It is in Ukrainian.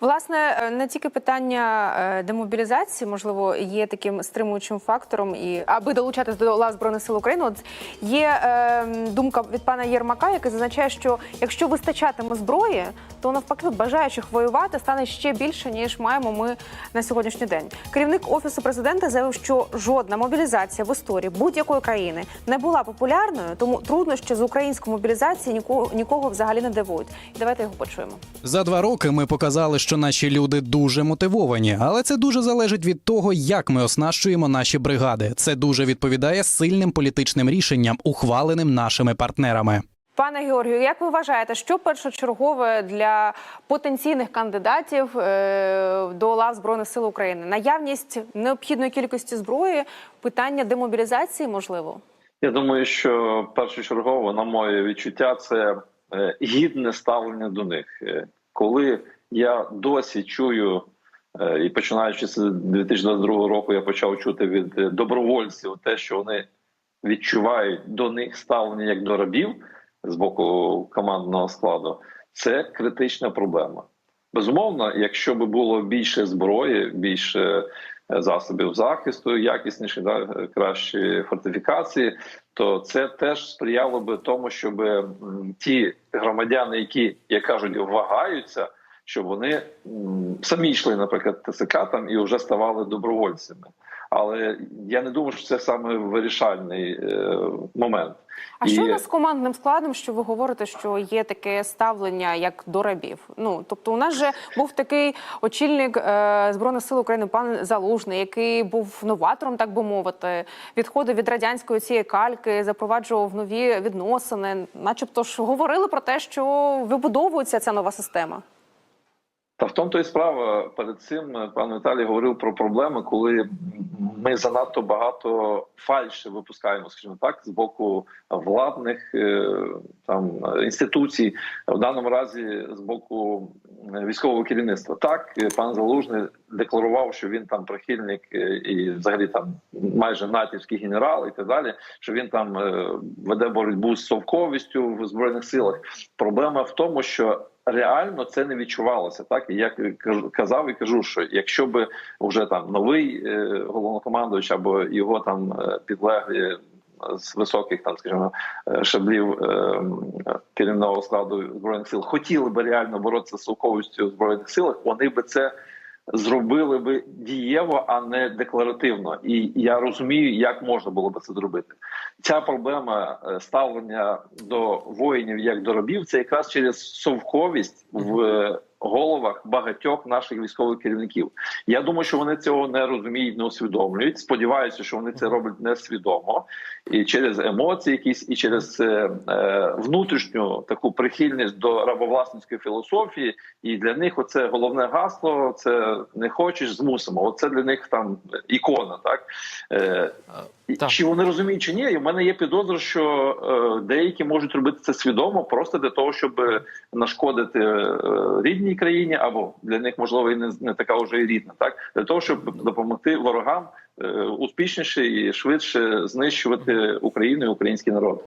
Власне, е, не тільки питання е, демобілізації, можливо, є таким стримуючим фактором, і аби долучатись до лав збройних сил України, от є е, думка від пана Єрмака, який зазначає, що якщо вистачатиме зброї, то навпаки бажаючих воювати стане ще більше ніж маємо ми на сьогоднішній день. Керівник офісу президента заявив, що жодна мобілізація в історії будь-якої країни не була популярною, тому труднощі з української мобілізації нікого, нікого взагалі не дивують. І давайте його почуємо. За два роки ми показали, що наші люди дуже мотивовані, але це дуже залежить від того, як ми оснащуємо наші бригади. Це дуже відповідає сильним політичним рішенням, ухваленим нашими партнерами. Пане Георгію, як ви вважаєте, що першочергове для потенційних кандидатів е, до лав збройних сил України? Наявність необхідної кількості зброї, питання демобілізації, можливо? Я думаю, що першочергово, на моє відчуття, це е, гідне ставлення до них. Е, Коли я досі чую, і починаючи з 2022 року, я почав чути від добровольців те, що вони відчувають до них ставлення як до рабів з боку командного складу, це критична проблема. Безумовно, якщо би було більше зброї, більше е, засобів захисту, якісніші, да, кращі фортифікації, то це теж сприяло би тому, щоб ті громадяни, які як кажуть, вагаються, щоб вони самі йшли, наприклад, ТСК там і вже ставали добровольцями. Але я не думаю, що це саме вирішальний е, момент. А І- що у нас з командним складом? Що ви говорите, що є таке ставлення як до рабів? Ну тобто, у нас же був такий очільник е, збройних сил України, пан Залужний, який був новатором, так би мовити, відходив від радянської цієї кальки, запроваджував нові відносини, начебто ж говорили про те, що вибудовується ця нова система. Та в тому то і справа перед цим пан Віталій говорив про проблеми, коли ми занадто багато фальші випускаємо, скажімо так, з боку владних е, там інституцій, в даному разі з боку військового керівництва. Так, пан Залужний декларував, що він там прихильник е, і взагалі там майже натівський генерал і так далі. Що він там е, веде боротьбу з совковістю в збройних силах. Проблема в тому, що реально це не відчувалося. Так і я казав і кажу, що якщо би вже там новий е, головнокомандуючий або його там е, підлеглі з високих там, скажімо, е, шаблів керівного складу збройних сил хотіли би реально боротися з совковістю в збройних силах, вони би це. Зробили би дієво, а не декларативно, і я розумію, як можна було би це зробити. Ця проблема е, ставлення до воїнів як до рабів, це якраз через совковість в головах багатьох наших військових керівників. Я думаю, що вони цього не розуміють, не усвідомлюють. Сподіваюся, що вони це роблять несвідомо і через емоції, якісь і через е, е, внутрішню таку прихильність до рабовласницької філософії. І для них оце головне гасло. Це не хочеш, змусимо. Оце для них там ікона, так. Е, так. Чи вони розуміють, чи ні? В мене є підозра, що е, деякі можуть робити це свідомо, просто для того, щоб нашкодити е, рідній країні, або для них можливо і не, не така вже і рідна, так для того, щоб допомогти ворогам е, успішніше і швидше знищувати Україну і український народ.